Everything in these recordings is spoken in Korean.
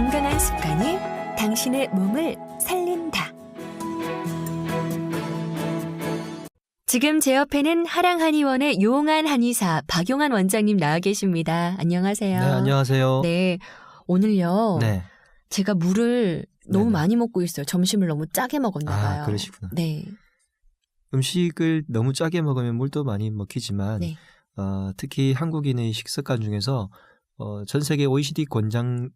건강한 습관이 당신의 몸을 살린다. 지금 제 옆에는 하랑한의원의 용한 한의사 박용한 원장님 나와 계십니다. 안녕하세요. 네, 안녕하세요. 네, 오늘요. 네. 제가 물을 너무 네네. 많이 먹고 있어요. 점심을 너무 짜게 먹었나 봐요. 아, 그러시구나. 네. 음식을 너무 짜게 먹으면 물도 많이 먹히지만 네. 어, 특히 한국인의 식습관 중에서 어, 전 세계 OECD 권장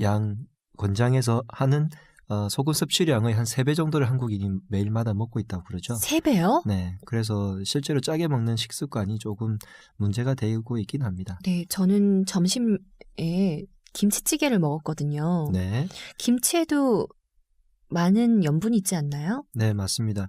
양 권장에서 하는 어, 소금 섭취량의 한 3배 정도를 한국인이 매일마다 먹고 있다고 그러죠. 세 배요? 네. 그래서 실제로 짜게 먹는 식습관이 조금 문제가 되고 있긴 합니다. 네, 저는 점심에 김치찌개를 먹었거든요. 네. 김치에도 많은 염분이 있지 않나요? 네, 맞습니다.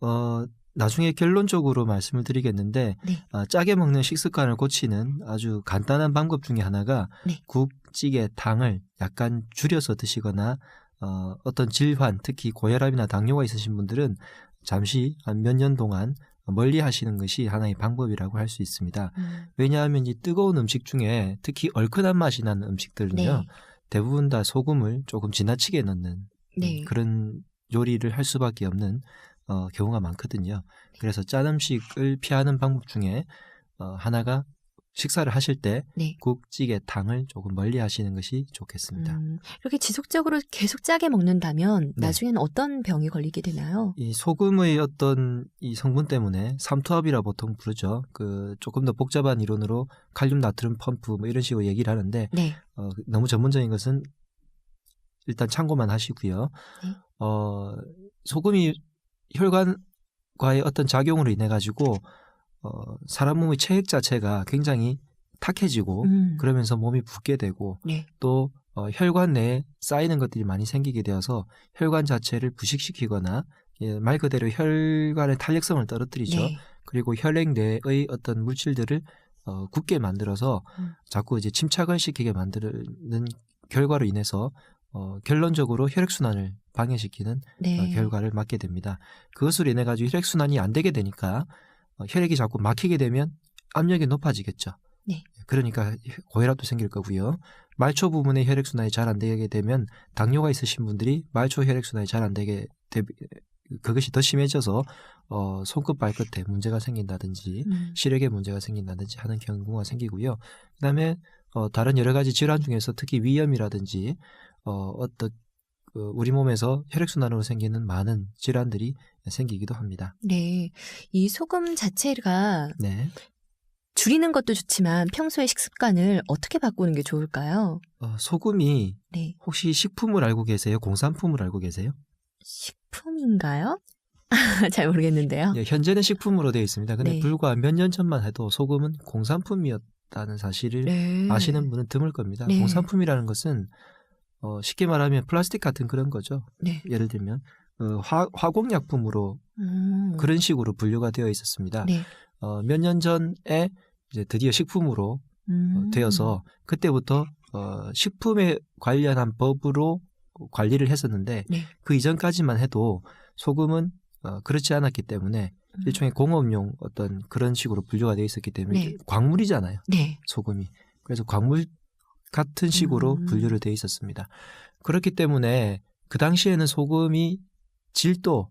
어, 나중에 결론적으로 말씀을 드리겠는데 네. 아, 짜게 먹는 식습관을 고치는 아주 간단한 방법 중에 하나가 네. 국, 찌개, 탕을 약간 줄여서 드시거나 어, 어떤 질환, 특히 고혈압이나 당뇨가 있으신 분들은 잠시 한 몇 년 동안 멀리 하시는 것이 하나의 방법이라고 할 수 있습니다. 음, 왜냐하면 이 뜨거운 음식 중에 특히 얼큰한 맛이 나는 음식들은요. 네. 대부분 다 소금을 조금 지나치게 넣는 네. 음, 그런 요리를 할 수밖에 없는 어, 경우가 많거든요. 그래서 짠 음식을 피하는 방법 중에 어, 하나가 식사를 하실 때 네. 국, 찌개, 탕을 조금 멀리 하시는 것이 좋겠습니다. 음, 이렇게 지속적으로 계속 짜게 먹는다면 네. 나중엔 어떤 병이 걸리게 되나요? 이 소금의 어떤 이 성분 때문에 삼투압이라 보통 부르죠. 그 조금 더 복잡한 이론으로 칼륨 나트륨 펌프 뭐 이런 식으로 얘기를 하는데 네. 어, 너무 전문적인 것은 일단 참고만 하시고요. 네. 어, 소금이 혈관과의 어떤 작용으로 인해 가지고 어, 사람 몸의 체액 자체가 굉장히 탁해지고 음, 그러면서 몸이 붓게 되고 네. 또 어, 혈관 내에 쌓이는 것들이 많이 생기게 되어서 혈관 자체를 부식시키거나 예, 말 그대로 혈관의 탄력성을 떨어뜨리죠. 네. 그리고 혈액 내의 어떤 물질들을 어, 굳게 만들어서 음. 자꾸 이제 침착을 시키게 만드는 결과로 인해서 어, 결론적으로 혈액순환을 방해시키는 네. 어, 결과를 맞게 됩니다. 그것으로 인해 가지고 혈액순환이 안 되게 되니까 어, 혈액이 자꾸 막히게 되면 압력이 높아지겠죠. 네. 그러니까 고혈압도 생길 거고요. 말초 부분의 혈액순환이 잘 안 되게 되면 당뇨가 있으신 분들이 말초 혈액순환이 잘 안 되게 되, 그것이 더 심해져서 어, 손끝 발끝에 문제가 생긴다든지 음, 시력에 문제가 생긴다든지 하는 경우가 생기고요. 그다음에 어, 다른 여러 가지 질환 중에서 특히 위염이라든지 어, 어떤 그 우리 몸에서 혈액순환으로 생기는 많은 질환들이 생기기도 합니다. 네. 이 소금 자체가 네. 줄이는 것도 좋지만 평소의 식습관을 어떻게 바꾸는 게 좋을까요? 어, 소금이 네. 혹시 식품을 알고 계세요? 공산품을 알고 계세요? 식품인가요? 잘 모르겠는데요. 예, 현재는 식품으로 되어 있습니다. 근데 네. 불과 몇 년 전만 해도 소금은 공산품이었다는 사실을 네. 아시는 분은 드물 겁니다. 네. 공산품이라는 것은 어, 쉽게 말하면 플라스틱 같은 그런 거죠. 네. 예를 들면 어, 화, 화공약품으로 음, 그런 식으로 분류가 되어 있었습니다. 네. 어, 몇 년 전에 이제 드디어 식품으로 어, 음, 되어서 그때부터 어, 식품에 관련한 법으로 관리를 했었는데 네. 그 이전까지만 해도 소금은 어, 그렇지 않았기 때문에 음. 일종의 공업용 어떤 그런 식으로 분류가 되어 있었기 때문에 네. 광물이잖아요. 네. 소금이. 그래서 광물 같은 식으로 음. 분류를 되어 있었습니다. 그렇기 때문에 그 당시에는 소금이 질도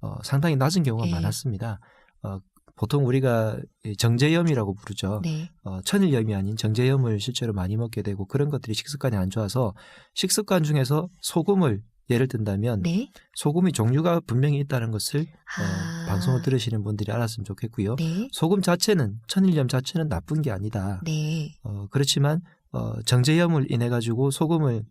어, 상당히 낮은 경우가 예. 많았습니다. 어, 보통 우리가 이 정제염이라고 부르죠. 네. 어, 천일염이 아닌 정제염을 실제로 많이 먹게 되고 그런 것들이 식습관이 안 좋아서 식습관 중에서 소금을 예를 든다면 네. 소금의 종류가 분명히 있다는 것을 아. 어, 방송을 들으시는 분들이 알았으면 좋겠고요. 네. 소금 자체는 천일염 자체는 나쁜 게 아니다. 네. 어, 그렇지만 어, 정제염을 인해 가지고 소금을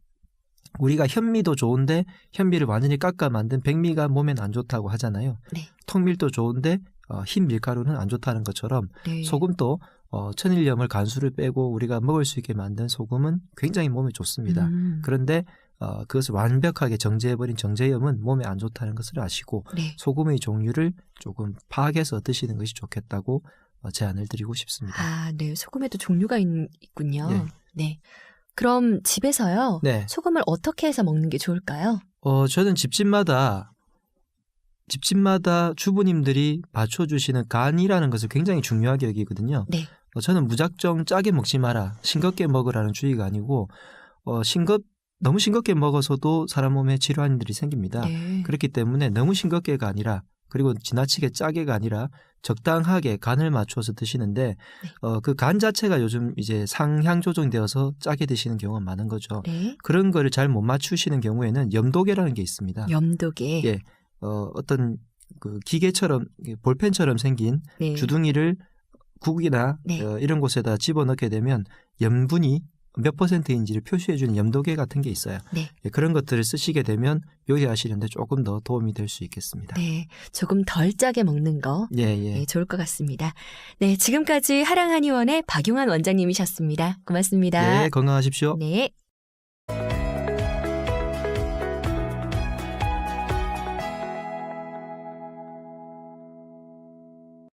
우리가 현미도 좋은데 현미를 완전히 깎아 만든 백미가 몸엔 안 좋다고 하잖아요. 네. 통밀도 좋은데 어, 흰 밀가루는 안 좋다는 것처럼 네. 소금도 어, 천일염을 간수를 빼고 우리가 먹을 수 있게 만든 소금은 굉장히 몸에 좋습니다. 음, 그런데 어, 그것을 완벽하게 정제해버린 정제염은 몸에 안 좋다는 것을 아시고 네. 소금의 종류를 조금 파악해서 드시는 것이 좋겠다고 어, 제안을 드리고 싶습니다. 아, 네. 소금에도 종류가 있, 군요 예. 네. 그럼 집에서요. 네. 소금을 어떻게 해서 먹는 게 좋을까요? 어, 저는 집집마다 집집마다 주부님들이 받쳐주시는 간이라는 것을 굉장히 중요하게 여기거든요. 네. 어, 저는 무작정 짜게 먹지 마라, 싱겁게 먹으라는 주의가 아니고 어, 싱겁 너무 싱겁게 먹어서도 사람 몸에 질환들이 생깁니다. 네. 그렇기 때문에 너무 싱겁게가 아니라 그리고 지나치게 짜게가 아니라 적당하게 간을 맞춰서 드시는데 네. 어, 그 간 자체가 요즘 이제 상향 조정되어서 짜게 드시는 경우가 많은 거죠. 네. 그런 거를 잘 못 맞추시는 경우에는 염도계라는 게 있습니다. 염도계. 예. 어, 어떤 그 기계처럼 볼펜처럼 생긴 네. 주둥이를 국이나 네. 어, 이런 곳에다 집어넣게 되면 염분이 몇 퍼센트인지를 표시해주는 염도계 같은 게 있어요. 네. 예, 그런 것들을 쓰시게 되면 요리하시는데 조금 더 도움이 될 수 있겠습니다. 네. 조금 덜 짜게 먹는 거. 예, 예. 네, 좋을 것 같습니다. 네, 지금까지 하랑한의원의 박용환 원장님이셨습니다. 고맙습니다. 예, 건강하십시오. 네.